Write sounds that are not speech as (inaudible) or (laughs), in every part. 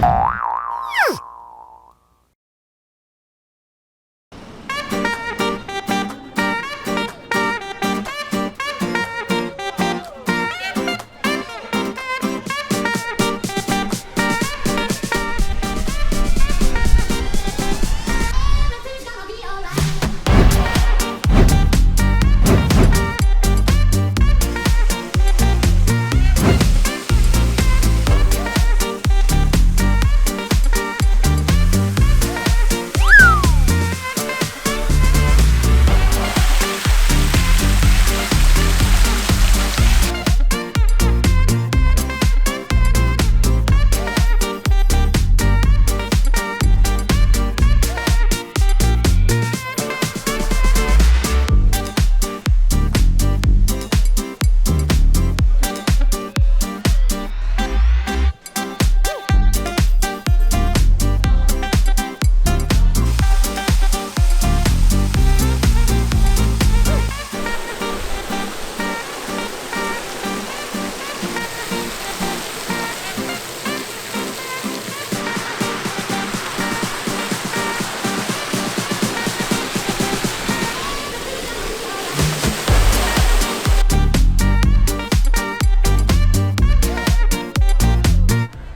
Bye.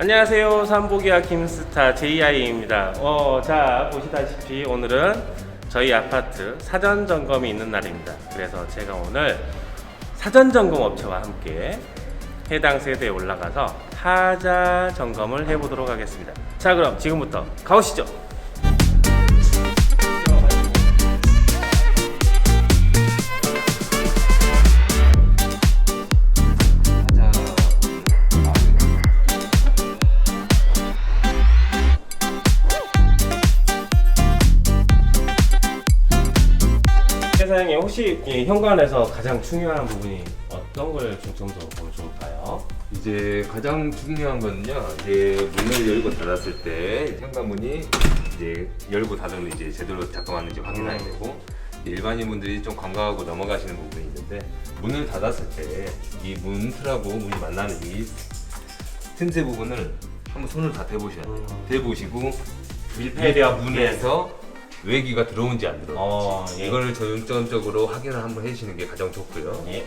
안녕하세요. 삼보기와 김스타 JI입니다. 어, 자, 보시다시피 오늘은 저희 아파트 사전 점검이 있는 날입니다. 그래서 제가 오늘 사전 점검 업체와 함께 해당 세대에 올라가서 하자 점검을 해보도록 하겠습니다. 자, 그럼 지금부터 가보시죠. 혹시 이 현관에서 가장 중요한 부분이 어떤 걸 중점적으로 보면 좋을까요? 이제 가장 중요한 거는요. 이제 문을 열고 닫았을 때 현관문이 이제 열고 닫으면 이제 제대로 작동하는지 확인해야 음. 되고 일반인 분들이 좀 관광하고 넘어가시는 부분이 있는데 문을 닫았을 때 이 문 틀하고 문이 만나는 이 틈새 부분을 한번 손을 다 대보셔야 돼요. 음. 대보시고 밀폐되어 문에서 외기가 들어온지 안 들어온지 어, 예. 이걸 전점적으로 확인을 한번 해주시는 게 가장 좋고요. 예.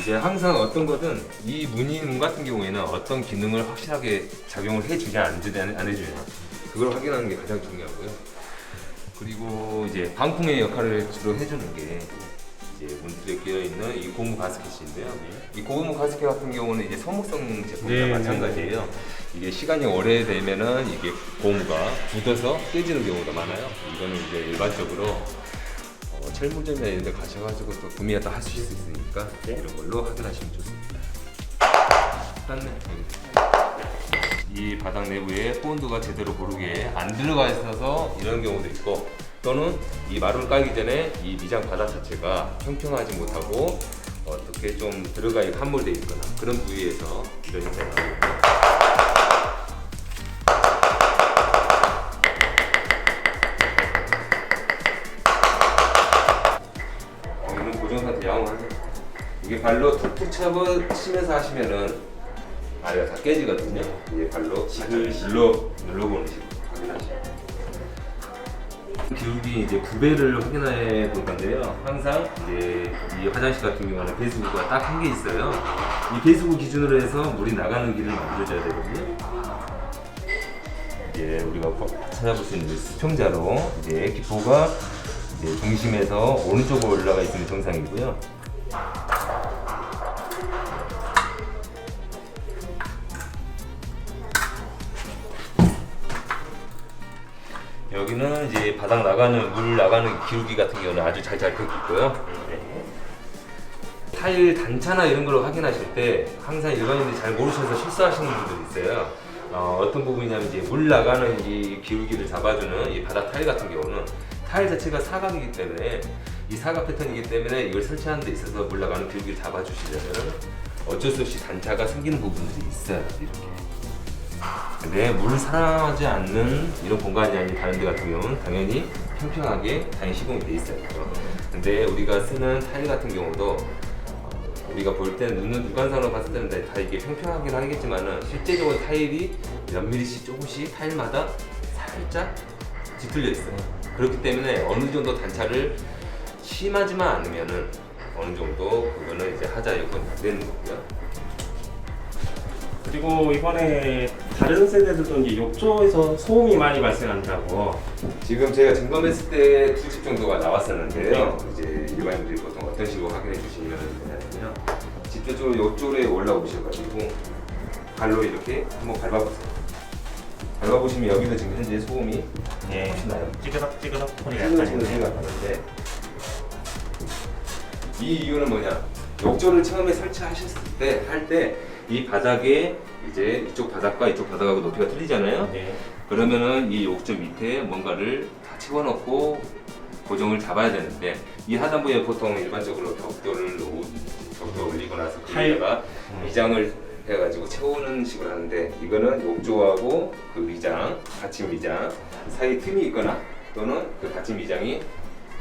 이제 항상 어떤 거든 이 문이 문 같은 경우에는 어떤 기능을 확실하게 작용을 해주냐 안 해주냐 안 해주냐 그걸 확인하는 게 가장 중요하고요. 그리고 이제 방풍의 역할을 주로 해주는 게 이제 끼어 있는 이 고무 가스켓인데요. 이 고무 가스켓 같은 경우는 이제 소목성 제품과 네, 마찬가지예요. 이게 시간이 오래되면은 이게 고무가 굳어서 깨지는 경우가 많아요. 이거는 이제 일반적으로 어, 철물점이나 이런 데 가셔가지고 또 구매가 또 하실 수 있으니까 네. 이런 걸로 확인하시면 좋습니다. 땄네. 이 바닥 내부에 본드가 제대로 고르게 안 들어가 있어서 이런 경우도 있고 또는 이 마루를 깔기 전에 이 미장 바닥 자체가 평평하지 못하고 어떻게 좀 들어가 있고 함몰되어 있거나 그런 부위에서 이런 고정 상태 양호하죠. 이게 발로 툭툭 쳐버 치면서 하시면은 아래가 다 깨지거든요. 이게 발로 지그시. 눌러 눌러보는 식으로 확인하시고. 기울기 이제 구배를 확인해 볼 건데요. 항상 이제 이 화장실 같은 경우는 배수구가 딱 한 개 있어요. 이 배수구 기준으로 해서 물이 나가는 길을 만들어줘야 되거든요. 이제 우리가 찾아볼 수 있는 수평자로 이제 기포가 이제 중심에서 오른쪽으로 올라가 있으면 정상이고요. 여기는 이제 바닥 나가는 물 나가는 기울기 같은 경우는 아주 잘잘 긋고 있고요. 타일 단차나 이런 걸 확인하실 때 항상 일반인들이 잘 모르셔서 실수하시는 분들이 있어요. 어, 떤 부분이냐면 이제 물 나가는 이 기울기를 잡아주는 이 바닥 타일 같은 경우는 타일 자체가 사각이기 때문에 이 사각 패턴이기 때문에 이걸 설치하는 데 있어서 물 나가는 기울기를 잡아주시려면 어쩔 수 없이 단차가 생기는 부분들이 있어요. 이렇게. 근데 물을 사랑하지 않는 이런 공간이 아닌 다른 데 같은 경우는 당연히 평평하게 당연히 시공이 돼 있어요. 근데 우리가 쓰는 타일 같은 경우도 어, 우리가 볼 때는 눈은 육안상으로 봤을 때는 다 이게 평평하긴 하겠지만은 실제적으로 타일이 몇 미리씩 조금씩 타일마다 살짝 뒤틀려 있어요. 그렇기 때문에 어느 정도 단차를 심하지만 않으면은 어느 정도 그거는 이제 하자 여건이 안 되는 거고요. 그리고 이번에 다른 세대들도 이제 욕조에서 소음이 많이 발생한다고. 지금 제가 점검했을 때 두 집 정도가 나왔었는데요. 이제 일반인들이 보통 어떤 식으로 확인해 주시면 되냐면요. 직접적으로 옆쪽에 올라오셔가지고 발로 이렇게 한번 밟아보세요. 밟아보시면 여기도 지금 현재 소음이 예. 나요? 찌그덕 찌그덕 소리가 약간 찌그러지는 있네. 소리가 나는데 이 이유는 뭐냐? 욕조를 처음에 설치하셨을 때 할 때 이 바닥에 이제 이쪽 바닥과 이쪽 바닥하고 높이가 틀리잖아요. 네. 그러면은 이 욕조 밑에 뭔가를 다 집어넣고 고정을 잡아야 되는데 이 하단부에 보통 일반적으로 벽돌을 놓 벽돌 올리고 나서 거기다가 미장을 해가지고 채우는 식으로 하는데 이거는 욕조하고 그 미장 받침 미장 사이 틈이 있거나 또는 그 받침 미장이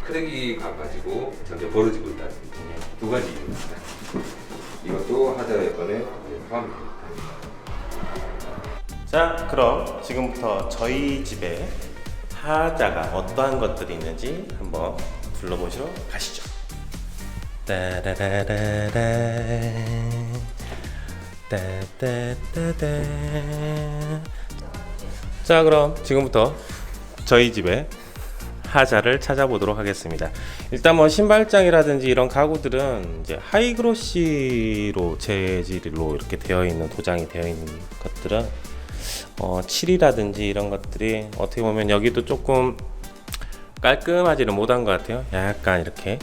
크랙이 가가지고 점점 벌어지고 있다는 두 가지 이유입니다. 이것도 하자 여건에 자, 그럼 지금부터 저희 집에 하자가 어떠한 것들이 있는지 한번 둘러보시러 가시죠. 따라라라라 따따따따 자, 그럼 지금부터 저희 집에 하자를 찾아보도록 하겠습니다. 일단 뭐 신발장이라든지 이런 가구들은 이제 하이그로시로 재질로 이렇게 되어 있는 도장이 되어 있는 것들은 어, 칠이라든지 이런 것들이 어떻게 보면 여기도 조금 깔끔하지는 못한 것 같아요. 약간 이렇게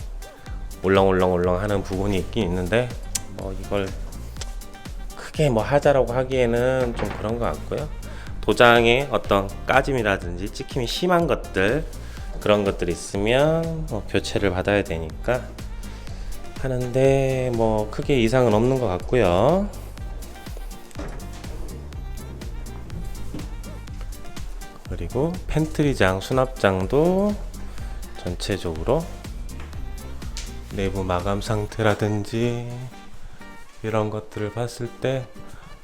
울렁울렁울렁 하는 부분이 있긴 있는데 뭐 이걸 크게 뭐 하자라고 하기에는 좀 그런 것 같고요. 도장에 어떤 까짐이라든지 찍힘이 심한 것들 그런 것들이 있으면 뭐 교체를 받아야 되니까 하는데 뭐 크게 이상은 없는 것 같고요. 그리고 팬트리장, 수납장도 전체적으로 내부 마감 상태라든지 이런 것들을 봤을 때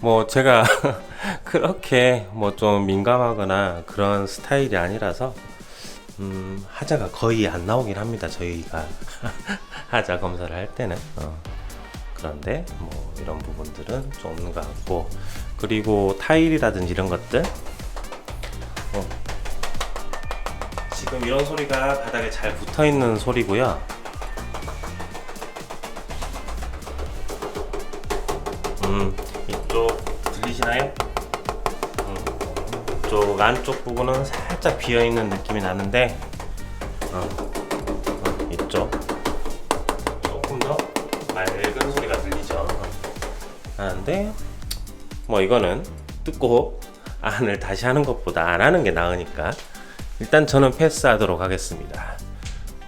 뭐 제가 (laughs) 그렇게 뭐 좀 민감하거나 그런 스타일이 아니라서 음, 하자가 거의 안 나오긴 합니다. 저희가 (laughs) 하자 검사를 할 때는 어. 그런데 뭐 이런 부분들은 좀 없는 것 같고 그리고 타일이라든지 이런 것들 어. 지금 이런 소리가 바닥에 잘 붙어 있는 소리고요. 음, 이쪽 들리시나요? 음, 이쪽 안쪽 부분은 살짝 비어 있는 느낌이 나는데, 어, 어, 이쪽 조금 더 맑은 소리가 들리죠. 하는데, 뭐 이거는 뜯고 안을 다시 하는 것보다 안 하는 게 나으니까 일단 저는 패스하도록 하겠습니다.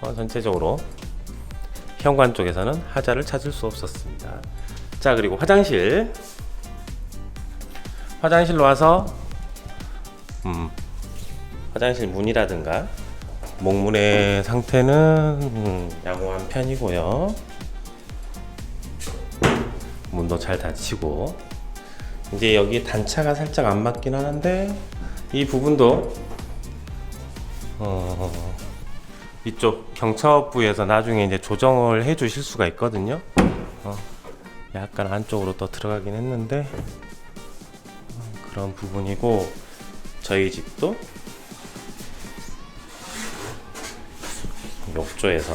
어, 전체적으로 현관 쪽에서는 하자를 찾을 수 없었습니다. 자 그리고 화장실 화장실로 와서 음, 화장실 문이라든가 목문의 상태는 음, 양호한 편이고요. 문도 잘 닫히고 이제 여기 단차가 살짝 안 맞긴 하는데 이 부분도 어, 이쪽 경차업부에서 나중에 이제 조정을 해 주실 수가 있거든요. 어, 약간 안쪽으로 더 들어가긴 했는데 어, 그런 부분이고 저희 집도 욕조에서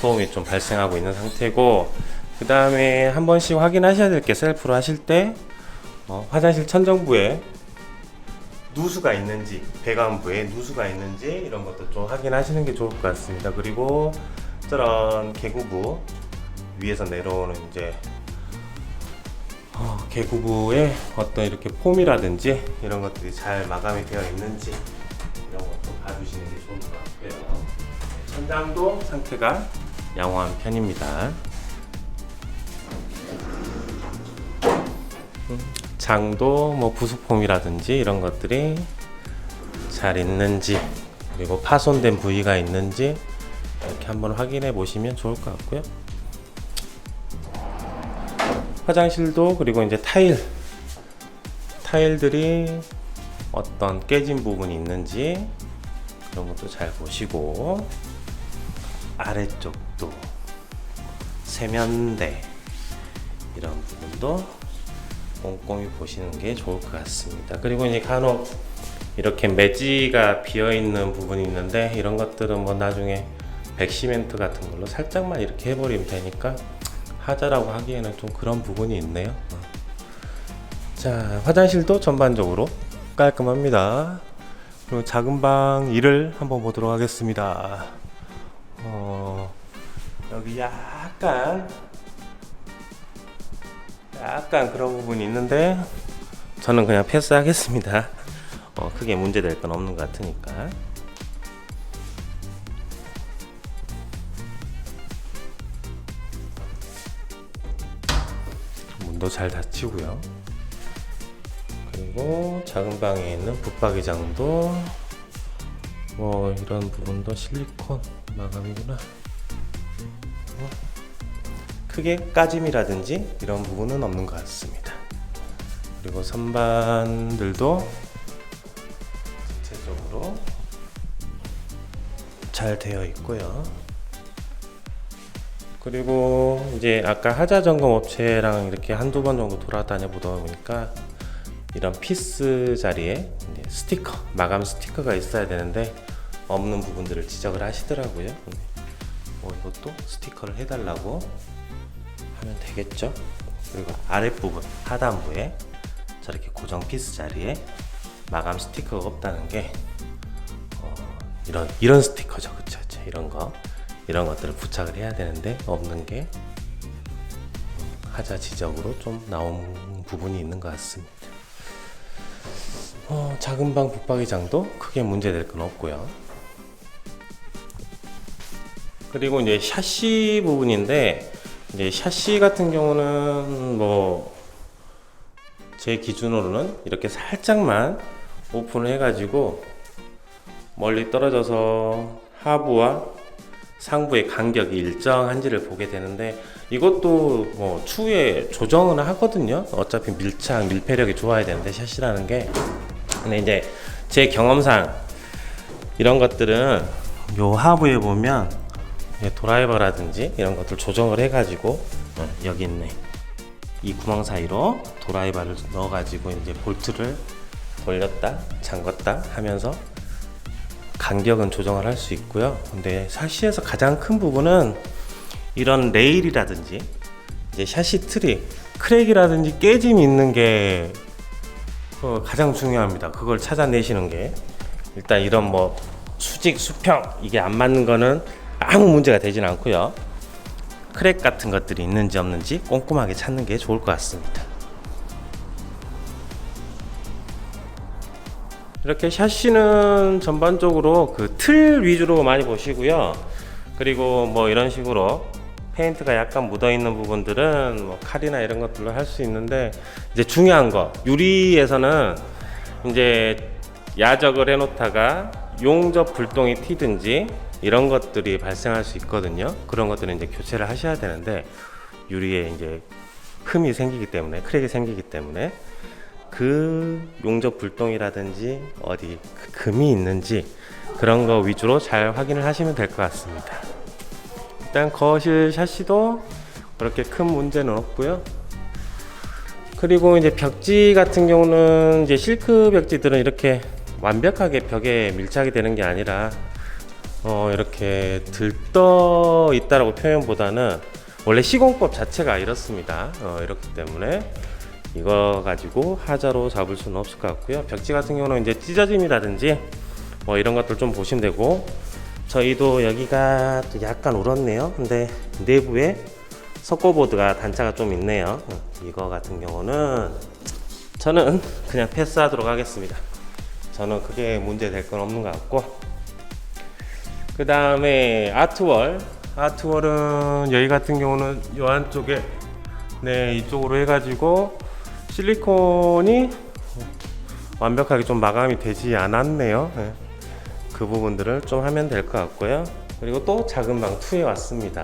소음이 좀 발생하고 있는 상태고 그 다음에 한 번씩 확인하셔야 될 게 셀프로 하실 때 어, 화장실 천정부에 누수가 있는지 배관부에 누수가 있는지 이런 것도 좀 확인하시는 게 좋을 것 같습니다. 그리고 저런 개구부 위에서 내려오는 이제 어, 개구부에 어떤 이렇게 폼이라든지 이런 것들이 잘 마감이 되어 있는지 이런 것도 봐주시는 게 좋을 것 같고요. 천장도 상태가 양호한 편입니다. 장도 뭐 부속폼이라든지 이런 것들이 잘 있는지 그리고 파손된 부위가 있는지 이렇게 한번 확인해 보시면 좋을 것 같고요. 화장실도 그리고 이제 타일 타일들이 어떤 깨진 부분이 있는지 그런 것도 잘 보시고 아래쪽도 세면대 이런 부분도 꼼꼼히 보시는 게 좋을 것 같습니다. 그리고 이제 간혹 이렇게 매지가 비어 있는 부분이 있는데 이런 것들은 뭐 나중에 백시멘트 같은 걸로 살짝만 이렇게 해버리면 되니까 하자라고 하기에는 좀 그런 부분이 있네요. 어. 자 화장실도 전반적으로 깔끔합니다. 그리고 작은 방 1을 한번 보도록 하겠습니다. 어, 여기 약간 약간 그런 부분이 있는데 저는 그냥 패스하겠습니다. 어, 크게 문제될 건 없는 것 같으니까. 문도 잘 닫히고요. 그리고 작은 방에 있는 붙박이장도 뭐 이런 부분도 실리콘 마감이구나. 어, 크게 까짐이라든지 이런 부분은 없는 것 같습니다. 그리고 선반들도 전체적으로 잘 되어 있고요. 그리고 이제 아까 하자 점검 업체랑 이렇게 한두 번 정도 돌아다녀 보다 보니까 이런 피스 자리에 스티커, 마감 스티커가 있어야 되는데 없는 부분들을 지적을 하시더라고요. 네. 뭐 이것도 스티커를 해달라고 하면 되겠죠. 그리고 아랫부분 하단부에 저렇게 고정 피스 자리에 마감 스티커가 없다는 게 어, 이런 이런 스티커죠? 그쵸? 이런 거 이런 것들을 부착을 해야 되는데 없는 게 하자 지적으로 좀 나온 부분이 있는 것 같습니다. 어, 작은 방 붙박이장도 크게 문제될 건 없고요. 그리고 이제 샤시 부분인데 이제 샤시 같은 경우는 뭐 제 기준으로는 이렇게 살짝만 오픈을 해가지고 멀리 떨어져서 하부와 상부의 간격이 일정한지를 보게 되는데 이것도 뭐 추후에 조정은 하거든요. 어차피 밀착, 밀폐력이 좋아야 되는데 샷이라는 게 근데 이제 제 경험상 이런 것들은 요 하부에 보면 이게 드라이버라든지 이런 것들 조정을 해가지고 어, 여기 있네 이 구멍 사이로 드라이버를 넣어가지고 이제 볼트를 돌렸다 잠궜다 하면서 간격은 조정을 할 수 있고요. 근데 샤시에서 가장 큰 부분은 이런 레일이라든지 이제 샤시 틀이 크랙이라든지 깨짐이 있는 게 어, 가장 중요합니다. 그걸 찾아내시는 게 일단 이런 뭐 수직 수평 이게 안 맞는 거는 아무 문제가 되진 않고요. 크랙 같은 것들이 있는지 없는지 꼼꼼하게 찾는 게 좋을 것 같습니다. 이렇게 샤시는 전반적으로 그 틀 위주로 많이 보시고요. 그리고 뭐 이런 식으로 페인트가 약간 묻어 있는 부분들은 뭐 칼이나 이런 것들로 할 수 있는데 이제 중요한 거 유리에서는 이제 야적을 해놓다가 용접 불똥이 튀든지 이런 것들이 발생할 수 있거든요. 그런 것들은 이제 교체를 하셔야 되는데 유리에 이제 흠이 생기기 때문에 크랙이 생기기 때문에 그 용접 불똥이라든지 어디 그 금이 있는지 그런 거 위주로 잘 확인을 하시면 될 것 같습니다. 일단 거실 샤시도 그렇게 큰 문제는 없고요. 그리고 이제 벽지 같은 경우는 이제 실크 벽지들은 이렇게 완벽하게 벽에 밀착이 되는 게 아니라 어 이렇게 들떠 있다라고 표현보다는 원래 시공법 자체가 이렇습니다. 어 이렇기 때문에 이거 가지고 하자로 잡을 수는 없을 것 같고요. 벽지 같은 경우는 이제 찢어짐이라든지 뭐 이런 것들 좀 보시면 되고 저희도 여기가 또 약간 울었네요. 근데 내부에 석고보드가 단차가 좀 있네요. 어, 이거 같은 경우는 저는 그냥 패스하도록 하겠습니다. 저는 그게 문제 될 건 없는 것 같고 그 다음에 아트월 아트월은 여기 같은 경우는 이 안쪽에 네 이쪽으로 해가지고 실리콘이 완벽하게 좀 마감이 되지 않았네요. 네. 그 부분들을 좀 하면 될 것 같고요. 그리고 또 작은 방 2에 왔습니다.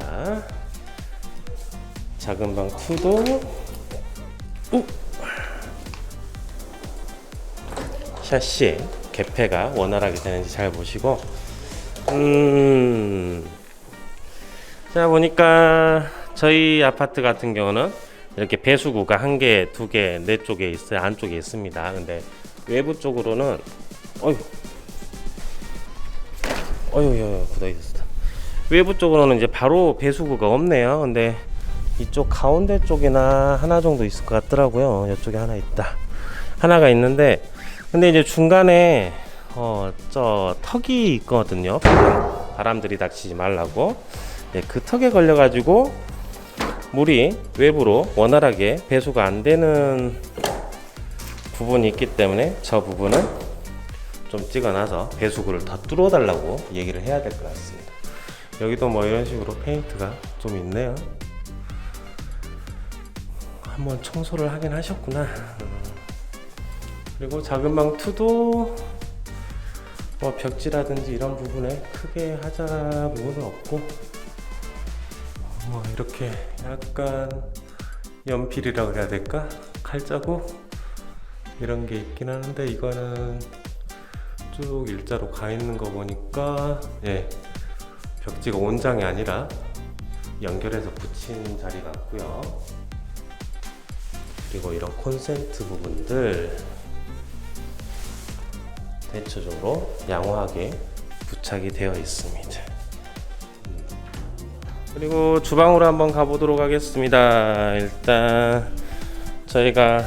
작은 방 2도 오! 샤시 개폐가 원활하게 되는지 잘 보시고 음. 자 보니까 저희 아파트 같은 경우는 이렇게 배수구가 한 개, 두 개, 네 쪽에 있어요. 안쪽에 있습니다. 근데 외부 쪽으로는 어휴 어휴 여 굳어 있었다. 외부 쪽으로는 이제 바로 배수구가 없네요. 근데 이쪽 가운데 쪽이나 하나 정도 있을 것 같더라고요. 이쪽에 하나 있다. 하나가 있는데 근데 이제 중간에 어 저 턱이 있거든요. 바람, 바람 들이 닥치지 말라고. 네, 그 턱에 걸려 가지고 물이 외부로 원활하게 배수가 안 되는 부분이 있기 때문에 저 부분은 좀 찍어놔서 배수구를 더 뚫어 달라고 얘기를 해야 될 것 같습니다. 여기도 뭐 이런 식으로 페인트가 좀 있네요. 한번 청소를 하긴 하셨구나. 음. 그리고 작은 방 2도 뭐 벽지라든지 이런 부분에 크게 하자 부분은 없고 뭐 이렇게 약간 연필이라고 해야 될까? 칼자국 이런 게 있긴 하는데 이거는 쭉 일자로 가 있는 거 보니까 예 벽지가 온장이 아니라 연결해서 붙인 자리 같고요. 그리고 이런 콘센트 부분들 대체적으로 양호하게 부착이 되어 있습니다. 음. 그리고 주방으로 한번 가보도록 하겠습니다. 일단 저희가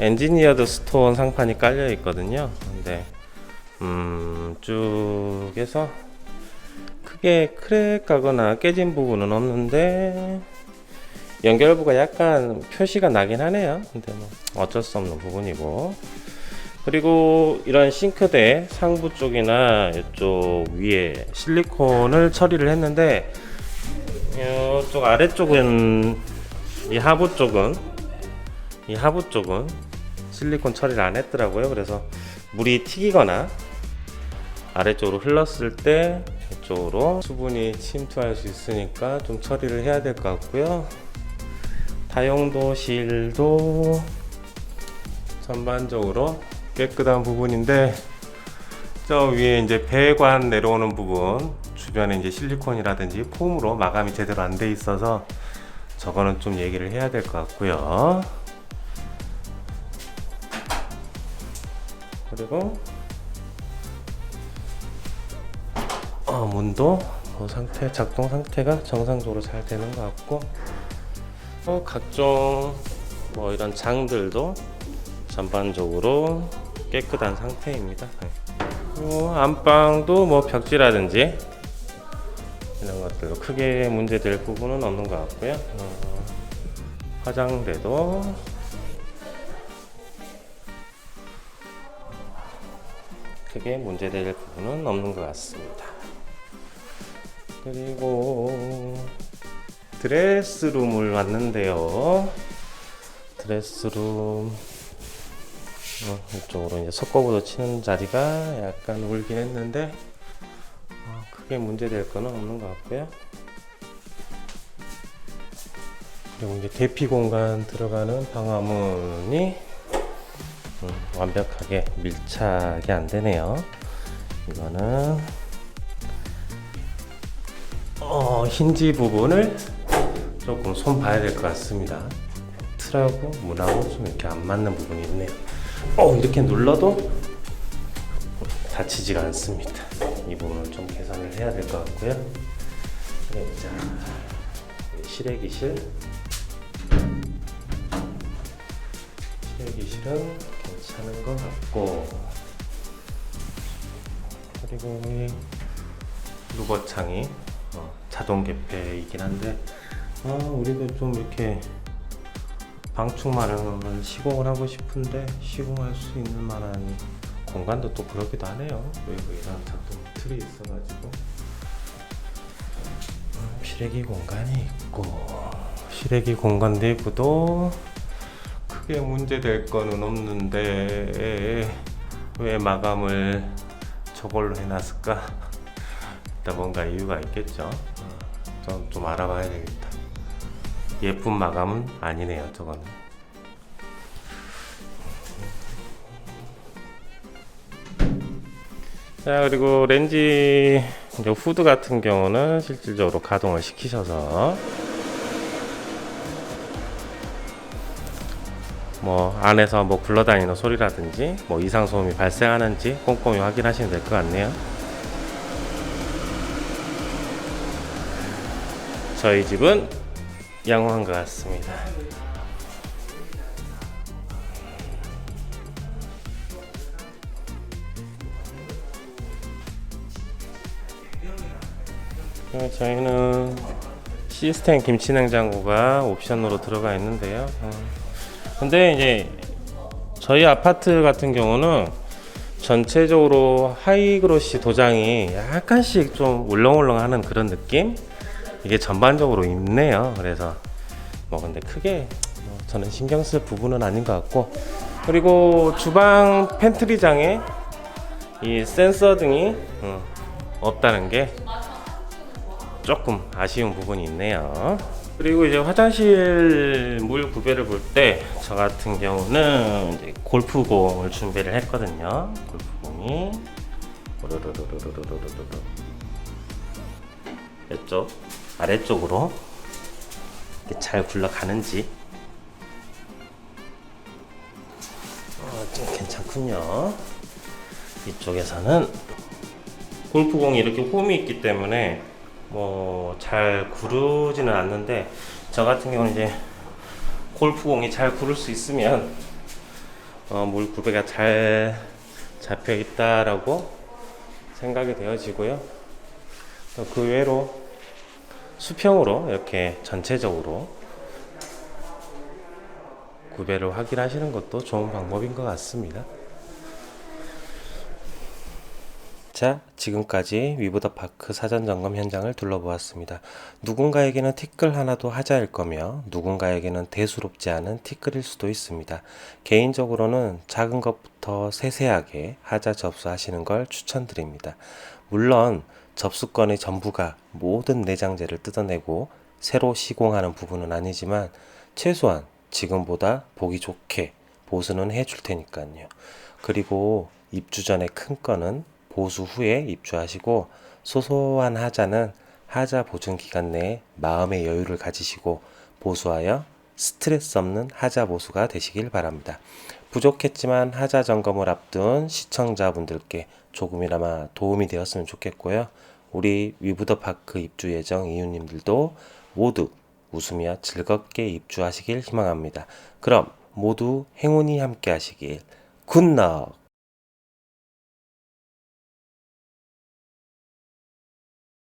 엔지니어드 스톤 상판이 깔려 있거든요. 근데 음, 쭉 해서 크게 크랙 가거나 깨진 부분은 없는데 연결부가 약간 표시가 나긴 하네요. 근데 뭐 어쩔 수 없는 부분이고. 그리고 이런 싱크대 상부 쪽이나 이쪽 위에 실리콘을 처리를 했는데 이쪽 아래쪽은 이 하부 쪽은 이 하부 쪽은 실리콘 처리를 안 했더라고요. 그래서 물이 튀기거나 아래쪽으로 흘렀을 때 이쪽으로 수분이 침투할 수 있으니까 좀 처리를 해야 될 것 같고요. 다용도실도 전반적으로 깨끗한 부분인데 저 위에 이제 배관 내려오는 부분 주변에 이제 실리콘이라든지 폼으로 마감이 제대로 안 돼 있어서 저거는 좀 얘기를 해야 될 것 같고요. 그리고 어, 문도 뭐 상태 작동 상태가 정상적으로 잘 되는 것 같고 어, 각종 뭐 이런 장들도 전반적으로 깨끗한 상태입니다. 네. 그리고 안방도 뭐 벽지라든지 이런 것들도 크게 문제될 부분은 없는 것 같고요. 어, 화장대도 크게 문제될 부분은 없는 것 같습니다. 그리고 드레스룸을 왔는데요. 드레스룸 어, 이쪽으로 이제 석고보드 치는 자리가 약간 울긴 했는데 어, 크게 문제될 거는 없는 것 같고요. 그리고 이제 대피 공간 들어가는 방화문이 음, 완벽하게 밀착이 안 되네요. 이거는 어, 힌지 부분을 조금 손 봐야 될 것 같습니다. 틀하고 문하고 좀 이렇게 안 맞는 부분이 있네요. 어, 이렇게 눌러도 닫히지가 않습니다. 이 부분은 좀 개선을 해야 될 것 같고요. 네, 자, 실외기실. 실외기실은 괜찮은 것 같고, 그리고 이 루버창이 어, 자동 개폐이긴 한데, 아, 우리도 좀 이렇게 방충망을 시공을 하고 싶은데 시공할 수 있는 만한 공간도 또 그렇기도 하네요. 외부에랑 작동 틀이 있어가지고 음, 실외기 공간이 있고 실외기 공간 내부도 크게 문제될 거는 없는데 왜 마감을 저걸로 해놨을까? (laughs) 일단 뭔가 이유가 있겠죠. 좀, 좀 알아봐야 되겠다. 예쁜 마감은 아니네요, 저거는. 자 그리고 렌지 후드 같은 경우는 실질적으로 가동을 시키셔서 뭐 안에서 뭐 굴러다니는 소리라든지 뭐 이상 소음이 발생하는지 꼼꼼히 확인하시면 될 것 같네요. 저희 집은 양호한 것 같습니다. 어, 저희는 시스템 김치 냉장고가 옵션으로 들어가 있는데요. 어, 근데 이제 저희 아파트 같은 경우는 전체적으로 하이그로시 도장이 약간씩 좀 울렁울렁하는 그런 느낌? 이게 전반적으로 있네요. 그래서 뭐 근데 크게 뭐 저는 신경 쓸 부분은 아닌 것 같고 그리고 주방 팬트리장에 이 센서 등이 어, 없다는 게 조금 아쉬운 부분이 있네요. 그리고 이제 화장실 물 구배를 볼때 저 같은 경우는 이제 골프공을 준비를 했거든요. 골프공이 오르르르르르르르르 이쪽 아래쪽으로 잘 굴러가는지 어, 좀 괜찮군요. 이쪽에서는 골프공이 이렇게 홈이 있기 때문에 뭐 잘 구르지는 않는데 저 같은 경우는 이제 골프공이 잘 구를 수 있으면 어, 물 구배가 잘 잡혀 있다라고 생각이 되어지고요. 또 그 외로 수평으로 이렇게 전체적으로 구배를 확인하시는 것도 좋은 방법인 것 같습니다. 자, 지금까지 위브더 파크 사전 점검 현장을 둘러보았습니다. 누군가에게는 티끌 하나도 하자일 거며 누군가에게는 대수롭지 않은 티끌일 수도 있습니다. 개인적으로는 작은 것부터 세세하게 하자 접수하시는 걸 추천드립니다. 물론 접수건의 전부가 모든 내장재를 뜯어내고 새로 시공하는 부분은 아니지만 최소한 지금보다 보기 좋게 보수는 해줄 테니까요. 그리고 입주 전에 큰 건은 보수 후에 입주하시고 소소한 하자는 하자 보증 기간 내에 마음의 여유를 가지시고 보수하여 스트레스 없는 하자 보수가 되시길 바랍니다. 부족했지만 하자 점검을 앞둔 시청자분들께 조금이나마 도움이 되었으면 좋겠고요. 우리 위브더 파크 입주 예정 이웃님들도 모두 웃으며 즐겁게 입주하시길 희망합니다. 그럼 모두 행운이 함께 하시길 굿럭!